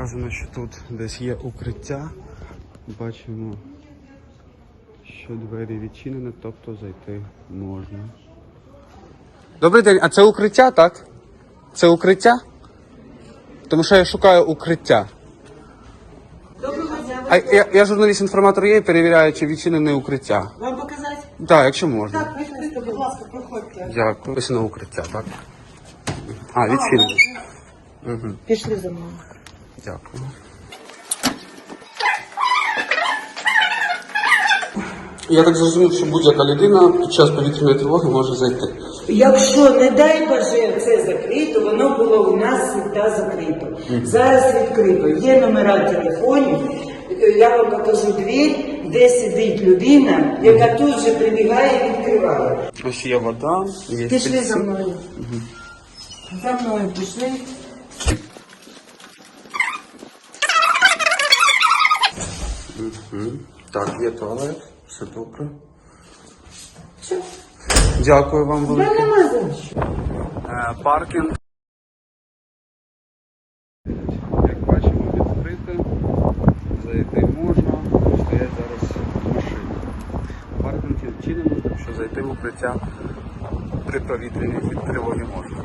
Вказано, що тут десь є укриття. Бачимо, що двері відчинені, тобто зайти можна. Добрий день, а це укриття, так? Це укриття? Тому що я шукаю укриття. А я, я журналіст-інформатор є перевіряю, чи відчинене укриття. Вам показати? Так, якщо можна. Так, виходьте, будь ласка, проходьте. Дякую. Ось на укриття, так? А, відчинене. Угу. Пішли за мною. Дякую. Я так зрозумів, що будь-яка людина під час повітряної тривоги може зайти. Якщо, не дай Боже, це закрито, воно було у нас завжди закрито. Зараз відкрито. Є номера телефонів. Я вам покажу двір, де сидить людина, яка тут же прибігає і відкриває. Ось є вода, є Пішли за мною. За мною пішли. Так, є туалет, все добре. Все. Дякую вам Да велике. нема за що. Е, Паркінг. Як бачимо, відкрите. Зайти можна. Стоять зараз машини. Паркінг відчинений, так що зайти в укриття при повітряній тривогі можна.